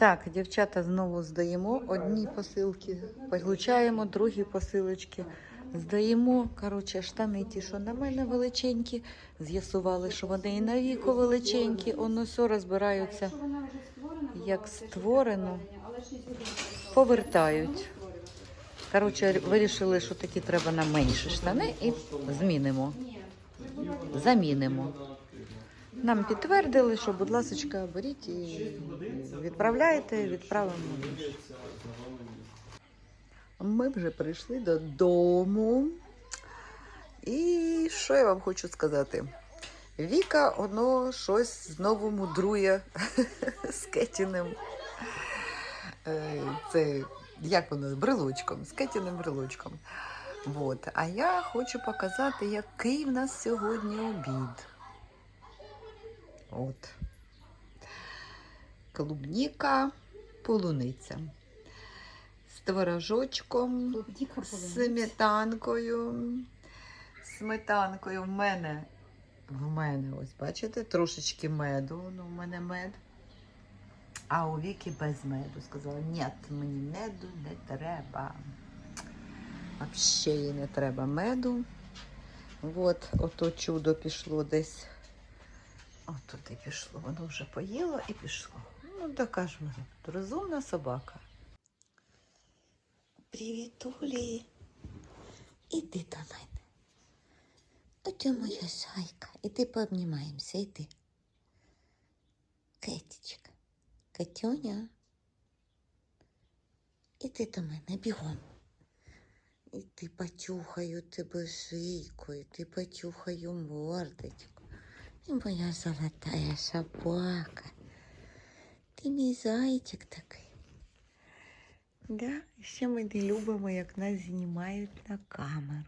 Так, дівчата знову здаємо. Одні посилки получаємо, другі посилочки здаємо. Коротше, штани ті, що на мене величенькі. З'ясували, що вони і на віку величенькі. Воно все розбираються, як створено, повертають. Коротше, вирішили, що такі треба на менші штани і змінимо. Замінимо. Нам підтвердили, що, будь ласка, беріть і відправляйте, відправимо. Ми вже прийшли додому. І що я вам хочу сказати? Віка, воно щось знову мудрує з Кетіним. Е, Це як воно? Брелочком, з Кетіним брелочком. Вот. А я хочу показати, який в нас сьогодні обід. От. Клубніка, полуниця. З творожочком, з сметанкою. Сметанкою в мене. В мене, ось, бачите, трошечки меду. Ну, в мене мед. А у Віки без меду. Сказала, ні, мені меду не треба. Взагалі їй не треба меду. От, ото чудо пішло десь. От туди пішло. Воно вже поїло і пішло. Ну, така ж вона. Розумна собака. Привіт, Улі. Іди до мене. Оце моя зайка. Іди пообнімаємося, іди. Кетечка. Катюня. Іди до мене, бігом. І ти почухаю тебе шийку, і ти почухаю мордочку. Ти моя золотая собака. Ти мій зайчик такий. Да? Ще ми не любимо, як нас знімають на камеру.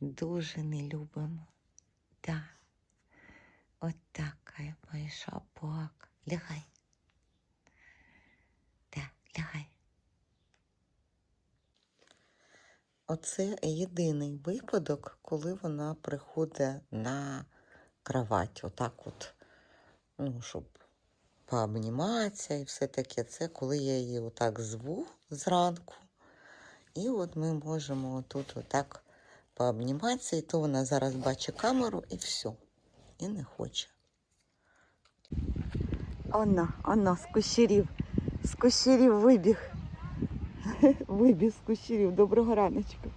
Дуже не любимо. Да. От така моя собака. Лягай. Да, лягай. Оце єдиний випадок, коли вона приходить на кровать. Отак от, ну, щоб пообніматися і все таке. Це коли я її отак зву зранку. І от ми можемо тут отак пообніматися, і то вона зараз бачить камеру і все. І не хоче. Оно, оно, з кущерів. З кущерів вибіг. Вибіг з кущерів. Доброго раночку.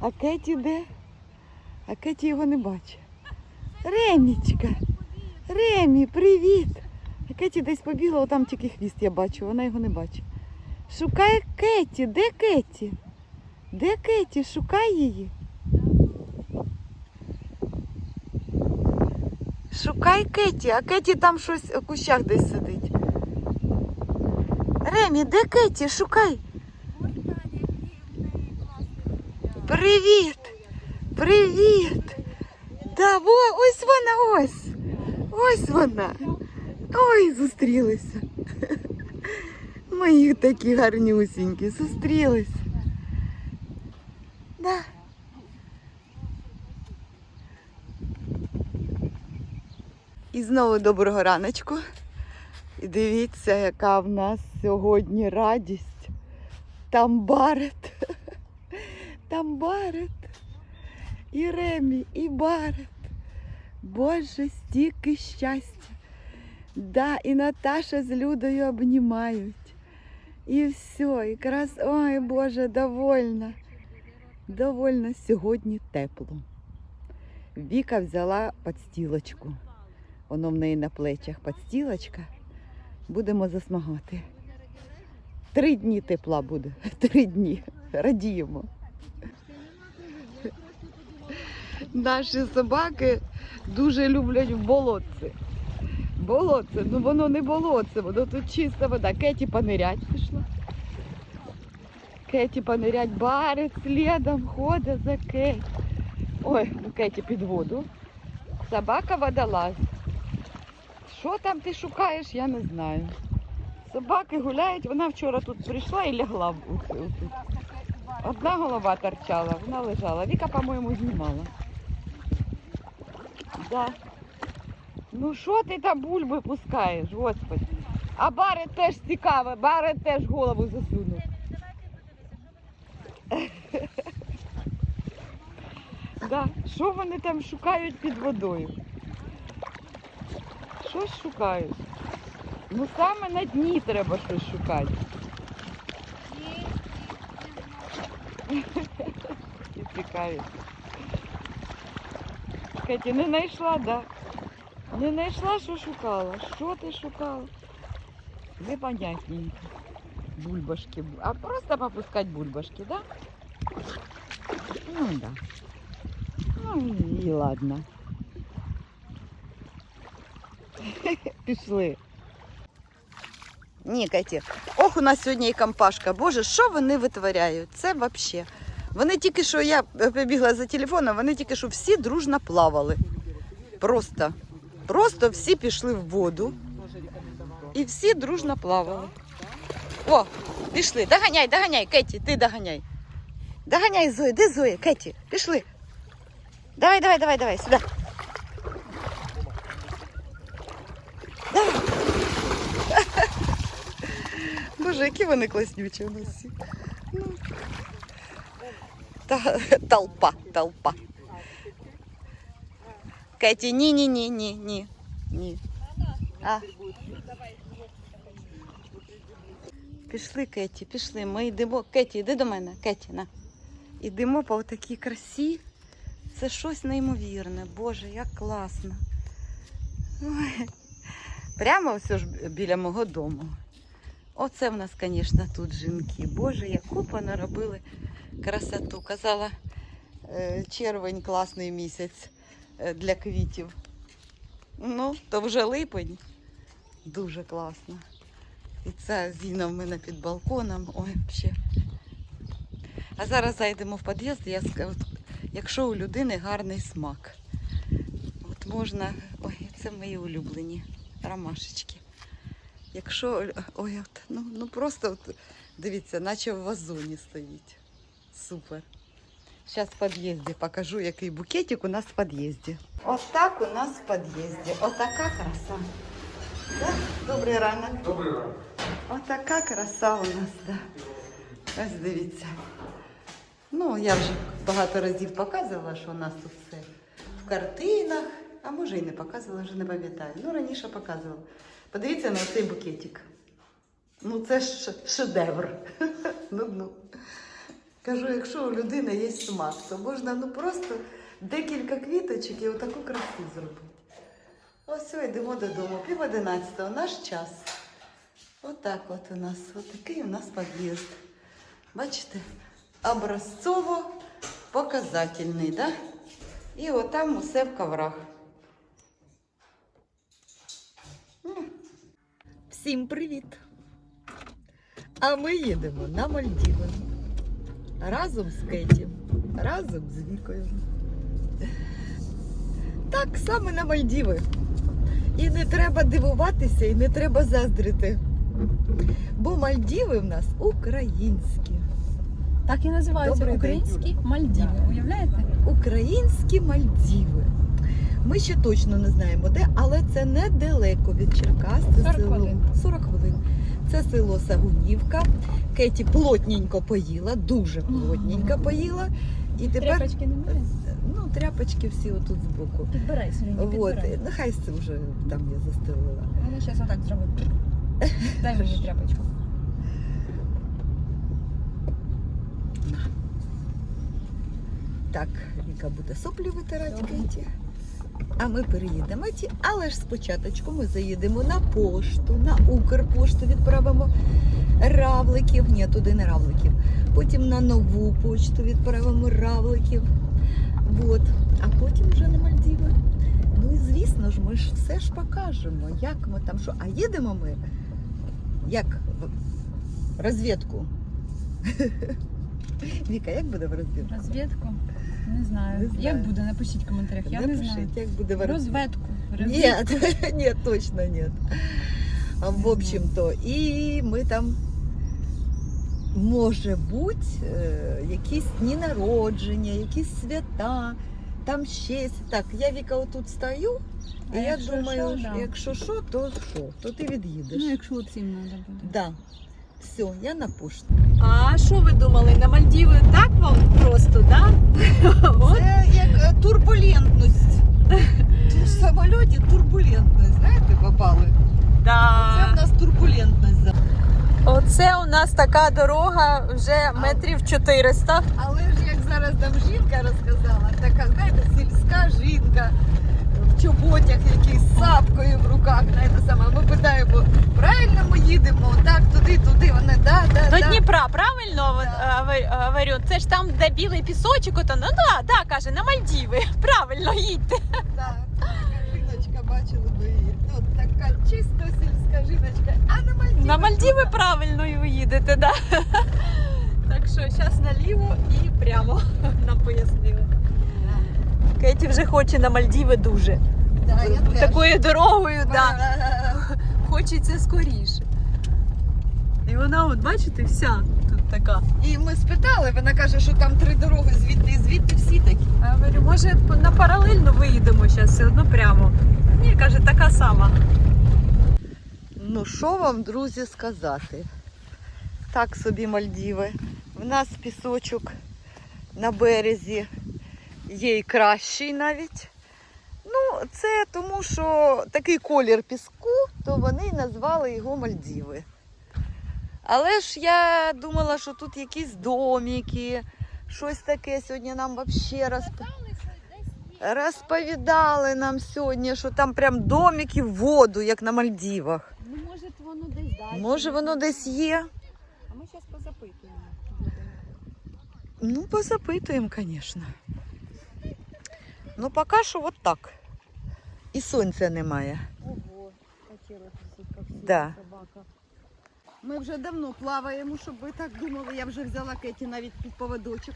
А Кеті де? А Кеті його не бачить. Ремічка. Ремі, привіт. Кеті десь побігла, отам тільки хвіст я бачу, вона його не бачить. Шукає Кеті. Де Кеті? Де Кеті? Шукай її. Шукай Кеті, а Кеті там щось у кущах десь сидить. Ремі, де Кеті? Шукай. Привіт! Привіт! Да, во, ось вона, ось. Ось вона. Ой, зустрілися. Мої такі гарнюсінькі, зустрілися. Да. І знову доброго раночку. І дивіться, яка в нас сьогодні радість. Там барет. Там барет. І Ремі, і барет. Боже, стільки щастя. Да, і Наташа з Людою обнімають. І все, якраз, ой Боже, довольна. Довольна сьогодні тепло. Віка взяла подстілочку. Воно в неї на плечах подстілочка. Будемо засмагати. Три дні тепла буде. Три дні. Радіємо. Наші собаки дуже люблять в болотці. Болотце, ну воно не болотце, воно тут чиста вода. Кеті понирять пішла. Кеті понирять, барить слідом, ходить за Кеті. Ой, ну Кеті під воду. Собака водолаз. Що там ти шукаєш, я не знаю. Собаки гуляють, вона вчора тут прийшла і лягла. Одна голова торчала, вона лежала. Віка, по-моєму, знімала. Да. Ну що ти там бульби пускаєш, господи? А Барет теж цікаве, Барет теж голову засунув. Да. Що вони там шукають під водою? Що шукають? Ну саме на дні треба щось шукати. І цікаві. Кеті, не знайшла, да? Не знайшла, що шукала. Що ти шукала? Непонятненько. Бульбашки. А просто попускать бульбашки, да? Ну да. Ну і ладно. Пішли. Ні, Кеті. Ох, у нас сьогодні і компашка. Боже, що вони витворяють? Це взагалі. Вони тільки що я е, прибігла за телефоном, вони тільки що всі дружно плавали. Просто. Просто всі пішли в воду. І всі дружно плавали. О, пішли. Доганяй, доганяй, Кеті, ти доганяй. Доганяй Зою. Де Зоя? Кеті, пішли. Давай, давай, давай, давай, сюди. Давай. Боже, які вони класнючі у нас всі. Та, толпа, толпа. Кеті, ні, ні, ні, ні, ні. Ні. А. Пішли, Кеті, пішли. Ми йдемо. Кеті, йди до мене. Кеті, на. Йдемо по такій красі. Це щось неймовірне. Боже, як класно. Ой. Прямо все ж біля мого дому. Оце в нас, звісно, тут жінки. Боже, яку понаробили красоту. Казала, е, червень класний місяць е, для квітів. Ну, то вже липень. Дуже класно. І це Зіна в мене під балконом. Ой, взагалі. А зараз зайдемо в під'їзд, я скажу, якщо у людини гарний смак. От можна. Ой, це мої улюблені ромашечки. Якщо. Ой, от, ну, ну просто от, дивіться, наче в вазоні стоїть. Супер. Зараз в під'їзді покажу, який букетик у нас в під'їзді. Ось так у нас в під'їзді. Отака краса. Да? Добрий ранок. Добрий ранок. Отака краса у нас, да. Ось дивіться. Ну, я вже багато разів показувала, що у нас тут все в картинах, а може і не показувала, вже не пам'ятаю. Ну, раніше показувала. Подивіться на цей букетик. Ну, це ж шедевр. ну, ну. Кажу, якщо у людини є смак, то можна ну просто декілька квіточок і отаку красу зробити. Ось все, йдемо додому. Пів одинадцятого, наш час. Отак от у нас, отакий у нас під'їзд. Бачите, образцово показательний, да? І отам усе в коврах. Всім привіт! А ми їдемо на Мальдіви. Разом з Кеті, разом з Вікою. Так, саме на Мальдіви. І не треба дивуватися, і не треба заздрити. Бо Мальдіви в нас українські. Так і називаються Добрий день, українські Мальдіви. Уявляєте? Українські Мальдіви. Ми ще точно не знаємо де, але це недалеко від Черкас. Це 40 село. хвилин. 40 хвилин. Це село Сагунівка. Кеті плотненько поїла, дуже плотненько поїла. І тепер Тряпочки немає? ну, тряпочки всі отут збоку. Підбирай, Соліні, Вот, нехай це вже там я застелила. Вона зараз отак зробить. Дай мені тряпочку. Так, Віка буде соплі витирати Кеті. А ми переїдемо ті, але ж спочатку ми заїдемо на пошту, на Укрпошту відправимо равликів. Ні, туди не равликів. Потім на нову почту відправимо равликів. Вот. А потім вже на Мальдіви. Ну і звісно ж, ми ж все ж покажемо, як ми там що. А їдемо ми як в розвідку. Віка, як буде в розвідку? Розвідку? Не знаю. Не знаю. Як буде? Напишіть в коментарях. Я не знаю. як буде в розвідку. Розвідку. Нет, нет, точно нет. А, В общем-то, і ми там, може бути, е, якісь дні народження, якісь свята, там ще. Так, я Віка отут стою, І я якщо думаю, що, да. якщо що, то що, то ти від'їдеш. Ну, якщо цим треба буде. Да. Все, я на пошту. А що ви думали, на Мальдіви так вам просто, да? Це як е, турбулентність. В самольоті турбулентність, знаєте, попали. Це в нас турбулентність. Оце у нас така дорога вже метрів 400. Але ж як зараз нам жінка розказала, така, знаєте, сільська жінка чоботях, якийсь з сапкою в руках, знаєте, сама. Ми питаємо, правильно ми їдемо? Так, туди, туди. Вони да, да, До да. Дніпра, правильно Да. От, говорю- говорю? Це ж там, де білий пісочок, ото, ну да, да, каже, на Мальдіви. Правильно, їдьте. Так, жіночка, бачили ви її. Тут така чисто сільська жіночка, а на Мальдіви. На Мальдіви правильно і ви їдете, да. Так що зараз наліво і прямо нам пояснили. Кеті вже хоче на Мальдіви дуже. Да, я теж. Такою дорогою, да. Хочеться скоріше. І вона, от бачите, вся тут така. І ми спитали, вона каже, що там три дороги звідти і звідти всі такі. А я говорю, може на паралельно виїдемо зараз все одно прямо. Ні, каже, така сама. Ну, що вам, друзі, сказати? Так собі Мальдіви. В нас пісочок на березі є і кращий навіть. Це тому, що такий колір піску, то вони назвали його Мальдіви. Але ж я думала, що тут якісь домики, щось таке сьогодні нам взагалі розп... розповідали нам сьогодні, що там прям домики в воду, як на Мальдівах. Ну, може, воно десь далі. Може, воно десь є. А ми зараз позапитуємо. Ну, позапитуємо, звісно. Ну, поки що от так. І сонця немає. Ого, хотіла Да. собака. Ми вже давно плаваємо, щоб ви так думали. Я вже взяла Кеті навіть під поводочок.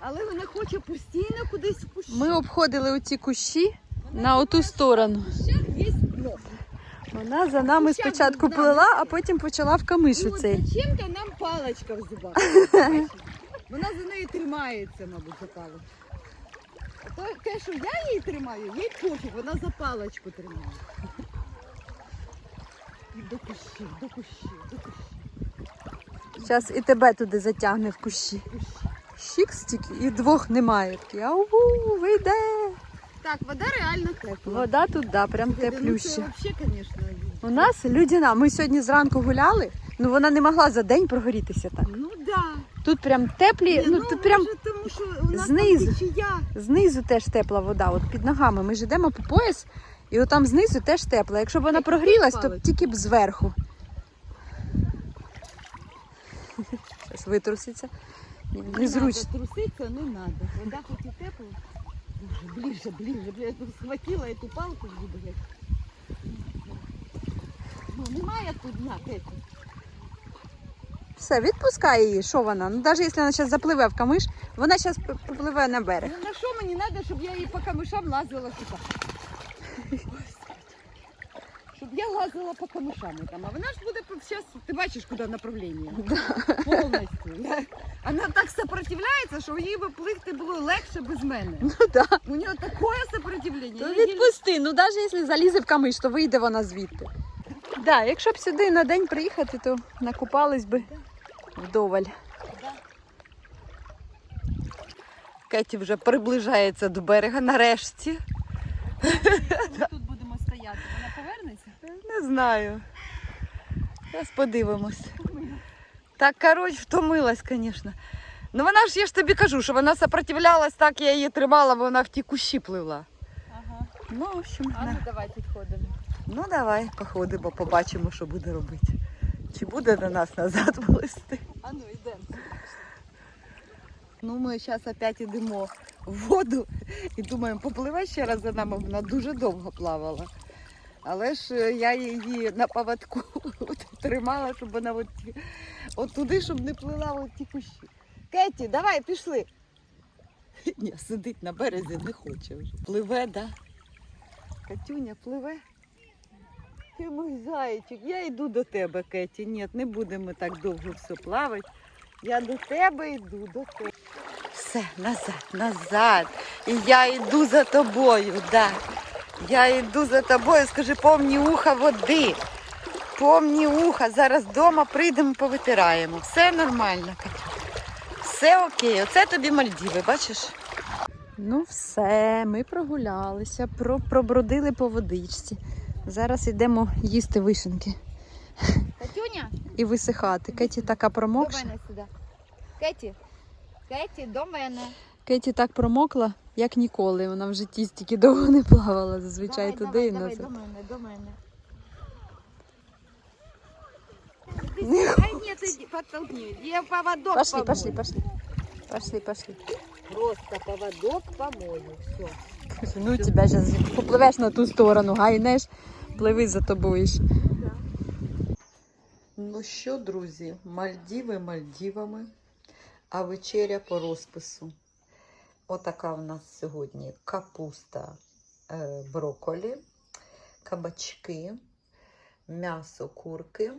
Але вона хоче постійно кудись в кущі. Ми обходили оці кущі на оту сторону. Є. Вона за нами Кущам спочатку плила, а потім почала в камишу Ну, цей. зачем-то нам паличка в зубах. Вона за нею тримається, мабуть, за паличку. То те, що я її тримаю, їй пофіг, вона за паличку тримає. І до кущів, до кущів, до кущів. Зараз і тебе туди затягне в кущі. кущі. Щік стільки і двох немає. Такі, Ау, вийде. Так, вода реально тепла. Вода тут, да, прям Ну, теплюща. це взагалі, звісно. У нас людяна. Ми сьогодні зранку гуляли, ну вона не могла за день прогорітися так. Ну да. Тут прям теплі, Ні, ну тут прям може, тому що нас знизу. там течія. знизу теж тепла вода, от під ногами. Ми ж йдемо по пояс, і от там знизу теж тепла. Якщо б вона прогрілась, то тільки б зверху. Зараз витруситься. Не труситься, не надо. Вода хоч і тепла. Ближе, ближе, ближе. Я тут схватила эту палку, блядь. Ну, немає тут дна, Кеті. Все, відпускай її. Що вона? Ну навіть якщо вона зараз запливе в камиш, вона зараз попливе на берег. Ну на що мені треба, щоб я її по камишам лазила сюди? Щоб я лазила по камишам там. А вона ж буде зараз, ти бачиш, куди направлення? Повністю. Вона так сопротивляється, що їй би плигти було легше без мене. Ну так. У нього таке сопротивлення. То відпусти. Ну навіть якщо залізе в камиш, то вийде вона звідти. Да, якщо б сюди на день приїхати, то накупались би вдоволь. Кеті вже приближається до берега нарешті. Ми тут будемо стояти. Вона повернеться? Не знаю. Зараз подивимось. Так, коротше, втомилась, звісно. Ну вона ж, я ж тобі кажу, що вона сопротивлялась, так я її тримала, бо вона в ті кущі пливла. Ага. Ну, в общем, А ну давай підходимо. ну давай походимо, побачимо, що буде робити. Чи буде до нас назад плисти. А ну йдемо. Ну, ми зараз опять йдемо в воду і думаємо, попливе ще раз за нами, вона дуже довго плавала. Але ж е, я її на поводку тримала, щоб вона от, от туди, щоб не плила от ті кущі. Кеті, давай, пішли. Ні, сидить на березі, не хоче вже. Пливе, да? Катюня, пливе. Ти мій зайчик, я йду до тебе, Кеті. Ні, не будемо так довго все плавати. Я до тебе йду, до тебе. Все, назад, назад. І я йду за тобою, да. Я йду за тобою, скажи, повні уха води. Повні уха. Зараз вдома прийдемо, повитираємо. Все нормально, Катя. Все окей. Оце тобі Мальдіви, бачиш? Ну все, ми прогулялися, пробродили по водичці. Зараз йдемо їсти вишенки Катюня, і висихати. Кеті така до мене сюди. Кеті, Кеті, до мене. Кеті так промокла, як ніколи. Вона в житті стільки довго не плавала, зазвичай давай, туди давай, і давай, назад. до мене, до мене. Ай, нет, иди, подтолкни. Я поводок Пошли, помою. пошли, пошли. Пошли, пошли. Просто поводок помою, все. Ну, тебя зараз попливеш на ту сторону, гайнеш, пливи за тобою. Ну що, друзі, Мальдіви Мальдівами, а вечеря по розпису. Отака в нас сьогодні капуста, е, брокколі, кабачки, м'ясо курки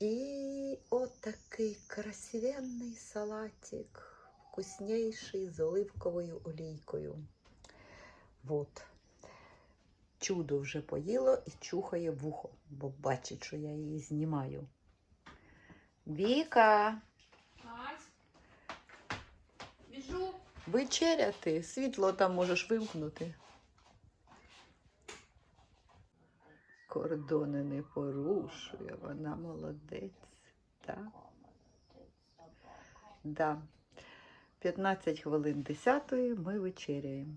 і отакий красивенний салатик, вкусніший з оливковою олійкою. Вот. Чудо вже поїло і чухає вухо, бо бачить, що я її знімаю. Віка, Біжу. вечеряти, світло там можеш вимкнути. Кордони не порушує, вона молодець. Так. Да. 15 хвилин 10 ми вечеряємо.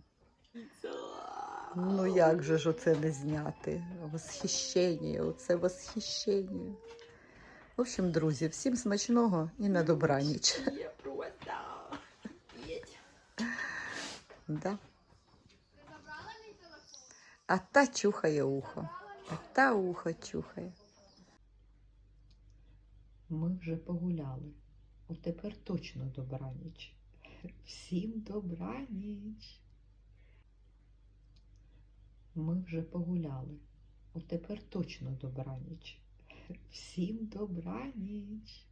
Ну як же ж оце не зняти? Восхищення, оце восхищення. В общем, друзі, всім смачного і на добраніч. Да. А та чухає ухо. А та ухо чухає. Ми вже погуляли. От тепер точно добраніч. Всім добраніч. Ми вже погуляли. Отепер тепер точно добраніч. Всім добраніч.